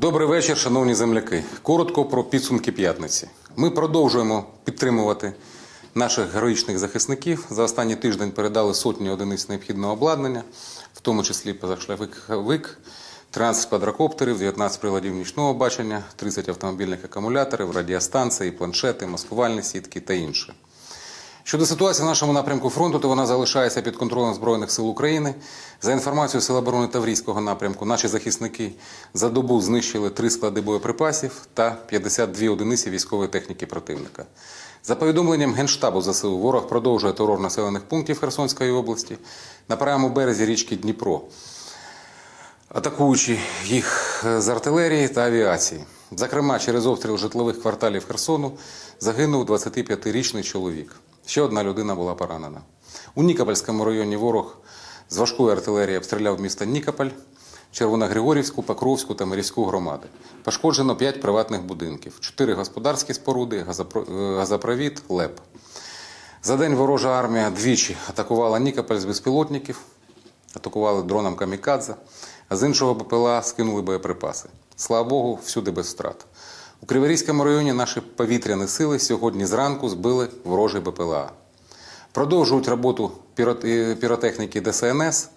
Добрий вечір, шановні земляки. Коротко про підсумки п'ятниці. Ми продовжуємо підтримувати наших героїчних захисників. За останній тиждень передали сотні одиниць необхідного обладнання, в тому числі позашляховик, 13 квадрокоптерів, 19 приладів нічного бачення, 30 автомобільних акумуляторів, радіостанції, планшети, маскувальні сітки та інше. Щодо ситуації в нашому напрямку фронту, то вона залишається під контролем Збройних сил України. За інформацією Сил оборони Таврійського напрямку, наші захисники за добу знищили три склади боєприпасів та 52 одиниці військової техніки противника. За повідомленням Генштабу ЗСУ, ворог продовжує терор населених пунктів Херсонської області на правому березі річки Дніпро, атакуючи їх з артилерії та авіації. Зокрема, через обстріл житлових кварталів Херсону загинув 25-річний чоловік. Ще одна людина була поранена. У Нікопольському районі ворог з важкої артилерії обстріляв місто Нікополь, Червоногригорівську, Покровську та Мирівську громади. Пошкоджено 5 приватних будинків, 4 господарські споруди, е, газопровід, ЛЕП. За день ворожа армія двічі атакувала Нікополь з безпілотників, атакували дроном камікадзе, а з іншого БПЛА скинули боєприпаси. Слава Богу, всюди без втрат. У Криворізькому районі наші повітряні сили сьогодні зранку збили ворожий БПЛА. Продовжують роботу е, піротехніки ДСНС.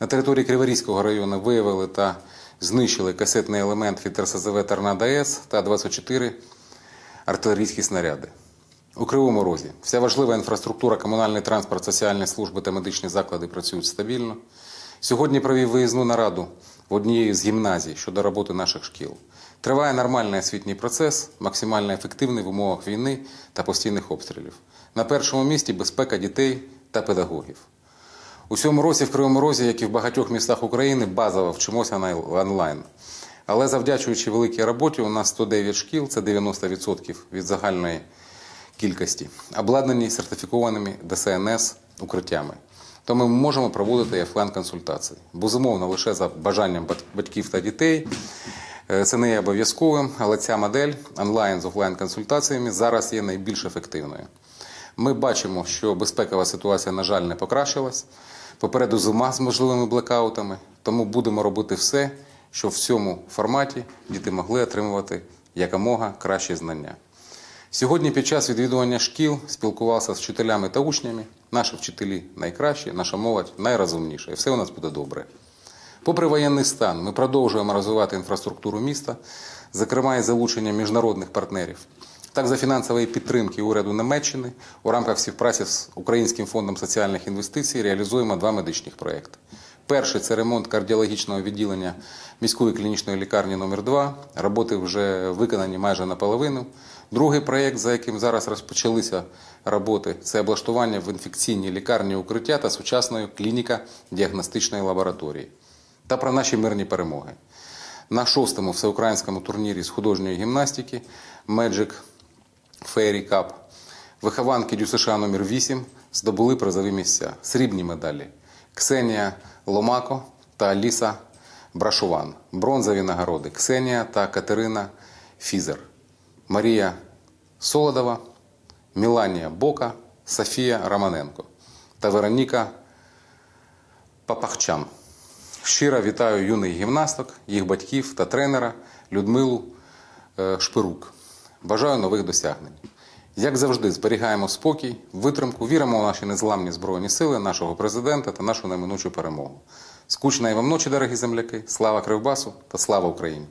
На території Криворізького району виявили та знищили касетний елемент від РСЗВ Торнадо С та 24 артилерійські снаряди. У Кривому Розі вся важлива інфраструктура, комунальний транспорт, соціальні служби та медичні заклади працюють стабільно. Сьогодні провів виїзну нараду в однієї з гімназій щодо роботи наших шкіл. Триває нормальний освітній процес, максимально ефективний в умовах війни та постійних обстрілів. На першому місці безпека дітей та педагогів. У цьому році в Кривому Розі, як і в багатьох містах України, базово вчимося на онлайн. Але завдячуючи великій роботі, у нас 109 шкіл, це 90% від загальної кількості, обладнані сертифікованими ДСНС укриттями. То ми можемо проводити офлайн консультації. Безумовно, лише за бажанням батьків та дітей. Е, Це не є обов'язковим, але ця модель онлайн з офлайн консультаціями зараз є найбільш ефективною. Ми бачимо, що безпекова ситуація, на жаль, не покращилась. Попереду зима з можливими блекаутами, тому будемо робити все, щоб в цьому форматі діти могли отримувати якомога кращі знання. Сьогодні під час відвідування шкіл спілкувався з вчителями та учнями. Наші вчителі найкращі, наша молодь найрозумніша, і все у нас буде добре. Попри воєнний стан, ми продовжуємо розвивати інфраструктуру міста, зокрема і залучення міжнародних партнерів. Так, за фінансової підтримки уряду Німеччини у рамках співпраці з Українським фондом соціальних інвестицій реалізуємо два медичних проекти. Перший це ремонт кардіологічного відділення міської клінічної лікарні номер 2 Роботи вже виконані майже наполовину. Другий проєкт, за яким зараз розпочалися роботи, це облаштування в інфекційній лікарні укриття та сучасної клініка-діагностичної лабораторії. Та про наші мирні перемоги. На шостому всеукраїнському турнірі з художньої гімнастики Magic Fairy Cup вихованки ДЮСШ номер 8 здобули призові місця. Срібні медалі Ксенія Ломако та Аліса Брашуван. Бронзові нагороди Ксенія та Катерина Фізер. Марія Солодова, Міланія Бока, Софія Романенко та Вероніка Папахчан. Щиро вітаю юних гімнасток, їх батьків та тренера Людмилу е, Шпирук. Бажаю нових досягнень. Як завжди, зберігаємо спокій, витримку, віримо у наші незламні збройні сили, нашого президента та нашу неминучу перемогу. Скучної вам ночі, дорогі земляки! Слава Кривбасу та слава Україні!